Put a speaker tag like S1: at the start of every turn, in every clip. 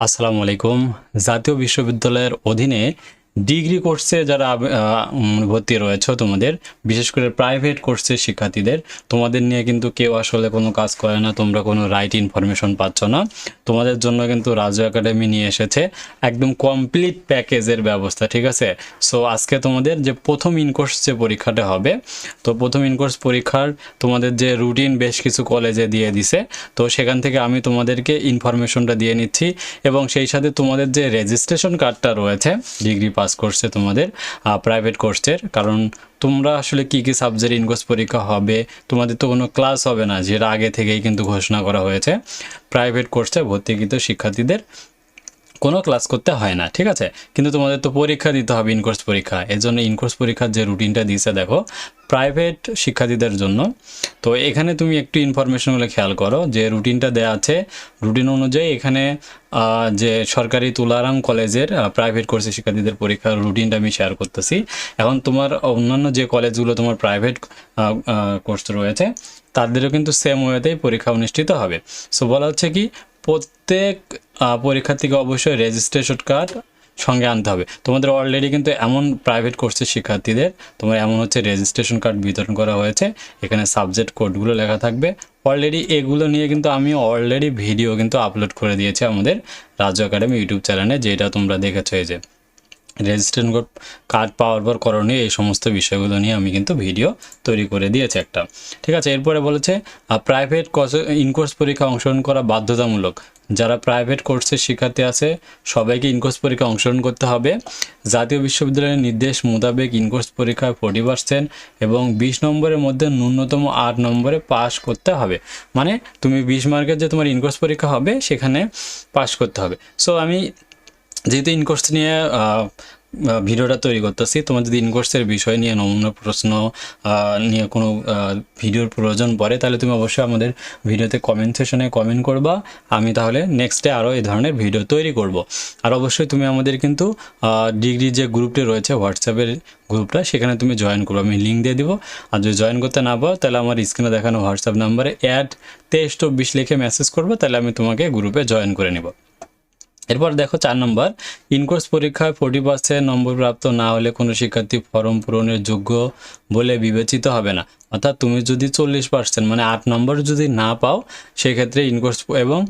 S1: আসসালামু আলাইকুম। জাতীয় বিশ্ববিদ্যালয়ের অধীনে ডিগ্রি কোর্সে যারা ভর্তি রয়েছে তোমাদের, বিশেষ করে প্রাইভেট কোর্সের শিক্ষার্থীদের, তোমাদের নিয়ে কিন্তু কেউ আসলে কোনো কাজ করে না, তোমরা কোনো রাইট ইনফরমেশন পাচ্ছ না। তোমাদের জন্য কিন্তু রাজু একাডেমি নিয়ে এসেছে, একদম কমপ্লিট প্যাকেজের ব্যবস্থা, ঠিক আছে? সো আজকে তোমাদের যে প্রথম ইনকোর্স যে পরীক্ষাটা হবে, তো প্রথম ইনকোর্স পরীক্ষার তোমাদের যে রুটিন বেশ কিছু কলেজে দিয়ে দিছে, তো সেখান থেকে আমি তোমাদেরকে ইনফরমেশনটা দিয়ে নিচ্ছি এবং সেই সাথে তোমাদের যে রেজিস্ট্রেশন কার্ডটা রয়েছে ডিগ্রি পাস করছে তোমাদের প্রাইভেট কোর্সের কারণ তোমরা আসলে কি কি সাবজেক্ট ইনকোর্স পরীক্ষা হবে, তোমাদের তো কোনো ক্লাস হবে না, যেটা আগে থেকেই কিন্তু ঘোষণা করা হয়েছে। প্রাইভেট কোর্সে ভর্তিকৃত শিক্ষার্থীদের কোনো ক্লাস করতে হয় না, ঠিক আছে? কিন্তু তোমাদের তো পরীক্ষা দিতে হবে ইনকোর্স পরীক্ষা। এর জন্য ইনকোর্স পরীক্ষার যে রুটিনটা দিয়েছে, দেখো প্রাইভেট শিক্ষার্থীদের জন্য। তো এখানে তুমি একটু ইনফরমেশনগুলো খেয়াল করো, যে রুটিনটা দেওয়া আছে। রুটিন অনুযায়ী এখানে যে সরকারি তুলারাম কলেজের প্রাইভেট কোর্সের শিক্ষার্থীদের পরীক্ষার রুটিনটা আমি শেয়ার করতেছি। এখন তোমার অন্যান্য যে কলেজগুলো তোমার প্রাইভেট কোর্স রয়েছে, তাদেরও কিন্তু সেম ওয়েতেই পরীক্ষা অনুষ্ঠিত হবে। সো বলা হচ্ছে কি প্রত্যেক পরীক্ষার্থীকে অবশ্যই রেজিস্ট্রেশন কার্ড সঙ্গে আনতে হবে। তোমাদের অলরেডি কিন্তু এমন প্রাইভেট কোর্সের শিক্ষার্থীদের তোমার এমন হচ্ছে রেজিস্ট্রেশন কার্ড বিতরণ করা হয়েছে। এখানে সাবজেক্ট কোডগুলো লেখা থাকবে। অলরেডি এগুলো নিয়ে কিন্তু আমি অলরেডি ভিডিও কিন্তু আপলোড করে দিয়েছি আমাদের রাজ্য একাডেমি ইউটিউব চ্যানেলে যেটা তোমরা দেখেছ এই যে। রেজিস্ট্রেশন কোড কার্ড পাওয়ার পর করণীয় এই সমস্ত বিষয়গুলো নিয়ে আমি কিন্তু ভিডিও তৈরি করে দিয়েছি একটা। ঠিক আছে, এরপরে বলেছে প্রাইভেট কোর্স ইনকোর্স পরীক্ষা অংশগ্রহণ করা বাধ্যতামূলক। যারা প্রাইভেট কোর্সের শিক্ষার্থী আছে, সবাইকে ইনকোর্স পরীক্ষা অংশগ্রহণ করতে হবে। জাতীয় বিশ্ববিদ্যালয়ের নির্দেশ মোতাবেক ইনকোর্স পরীক্ষায় ফোর্টি পার্সেন্ট এবং বিশ নম্বরের মধ্যে ন্যূনতম আট নম্বরে পাস করতে হবে। মানে তুমি বিশ মার্কের যে তোমার ইনকোর্স পরীক্ষা হবে, সেখানে পাস করতে হবে। সো আমি যেহেতু ইনকোর্স নিয়ে ভিডিওটা তৈরি করতেছি, তোমার যদি ইনকোর্সের বিষয় নিয়ে নমুনা প্রশ্ন নিয়ে কোনো ভিডিওর প্রয়োজন পড়ে, তাহলে তুমি অবশ্যই আমাদের ভিডিওতে কমেন্ট সেশনে কমেন্ট করবা। আমি তাহলে নেক্সটে আরও এই ধরনের ভিডিও তৈরি করব। আর অবশ্যই তুমি আমাদের কিন্তু ডিগ্রি যে গ্রুপটি রয়েছে হোয়াটসঅ্যাপের গ্রুপটা সেখানে তুমি জয়েন করব। আমি লিঙ্ক দিয়ে দিব। আর যদি জয়েন করতে না পারো, তাহলে আমার স্ক্রিনে দেখানো হোয়াটসঅ্যাপ নাম্বারে অ্যাড তেইশ চব্বিশ লিখে মেসেজ করব, তাহলে আমি তোমাকে গ্রুপে জয়েন করে নেব। এরপর দেখো চার নম্বর ইনকোর্স পরীক্ষায় ফোর্টি পার্সেন্ট নম্বর প্রাপ্ত না হলে কোনো শিক্ষার্থী ফর্ম পূরণের যোগ্য বলে বিবেচিত হবে না। অর্থাৎ তুমি যদি চল্লিশ পার্সেন্ট মানে আট নম্বর যদি না পাও, সেক্ষেত্রে ইনকোর্স এবং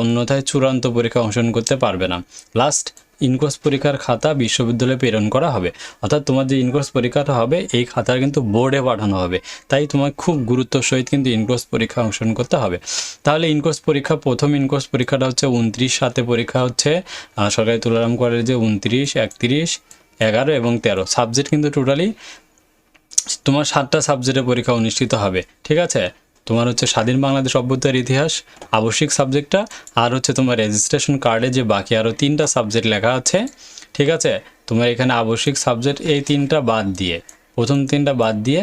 S1: অন্যথায় চূড়ান্ত পরীক্ষা অংশগ্রহণ করতে পারবে না। লাস্ট ইনকোর্স পরীক্ষার খাতা বিশ্ববিদ্যালয়ে প্রেরণ করা হবে। অর্থাৎ তোমার যে ইনকোর্স পরীক্ষাটা হবে, এই খাতা কিন্তু বোর্ডে পাঠানো হবে। তাই তোমার খুব গুরুত্ব সহিত কিন্তু ইনকোর্স পরীক্ষা অংশগ্রহণ করতে হবে। তাহলে ইনকোর্স পরীক্ষা, প্রথম ইনকোর্স পরীক্ষাটা হচ্ছে উনত্রিশ সাতে পরীক্ষা হচ্ছে সরকারি তুলারাম কলেজে উনত্রিশ, একত্রিশ, এগারো এবং তেরো। সাবজেক্ট কিন্তু টোটালি তোমার সাতটা সাবজেক্টের পরীক্ষা অনুষ্ঠিত হবে। ঠিক আছে? তোমার হচ্ছে স্বাধীন বাংলাদেশ অভ্যুত্থার ইতিহাস, আবশ্যিক সাবজেক্টটা, আর হচ্ছে তোমার রেজিস্ট্রেশন কার্ডে যে বাকি আরও তিনটা সাবজেক্ট লেখা আছে, ঠিক আছে? তোমার এখানে আবশ্যিক সাবজেক্ট এই তিনটা বাদ দিয়ে, প্রথম তিনটা বাদ দিয়ে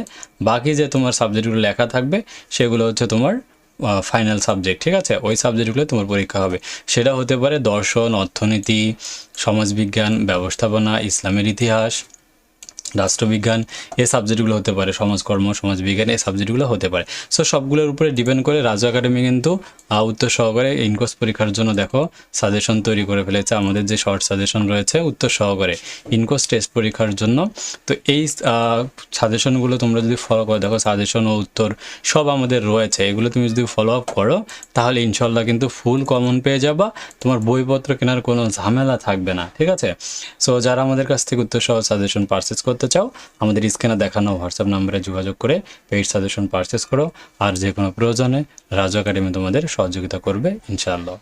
S1: বাকি যে তোমার সাবজেক্টগুলো লেখা থাকবে, সেগুলো হচ্ছে তোমার ফাইনাল সাবজেক্ট ঠিক আছে? ওই সাবজেক্টগুলো তোমার পরীক্ষা হবে। সেটা হতে পারে দর্শন, অর্থনীতি, সমাজবিজ্ঞান, ব্যবস্থাপনা, ইসলামের ইতিহাস রাষ্ট্রবিজ্ঞান এই সাবজেক্টগুলো হতে পারে, সমাজকর্ম, সমাজবিজ্ঞান এই সাবজেক্টগুলো হতে পারে। সো সবগুলোর উপরে ডিপেন্ড করে রাজু একাডেমি কিন্তু উত্তর সহকারে ইনকোর্স পরীক্ষার জন্য দেখো সাজেশন তৈরি করে ফেলেছে। আমাদের যে শর্ট সাজেশন রয়েছে, উত্তর সহকারে ইনকোর্স টেস্ট পরীক্ষার জন্য। তো এই সাজেশনগুলো তোমরা যদি ফলো করো, দেখো সাজেশন ও উত্তর সব আমাদের রয়েছে। এগুলো তুমি যদি ফলো আপ করো, তাহলে ইনশাল্লাহ কিন্তু ফুল কমন পেয়ে যাবা। তোমার বইপত্র কেনার কোনো ঝামেলা থাকবে না, ঠিক আছে? সো যারা আমাদের কাছ থেকে উত্তর সহ সাজেশন পারচেস করতে চাও, আমাদের স্ক্রিনে দেখানো হোয়াটসঅ্যাপ নাম্বারে যোগাযোগ করে পেইড সাজেশন পারচেস করো। আর যে কোনো প্রয়োজনে রাজু একাডেমি তোমাদের সহযোগিতা করবে, ইনশাআল্লাহ।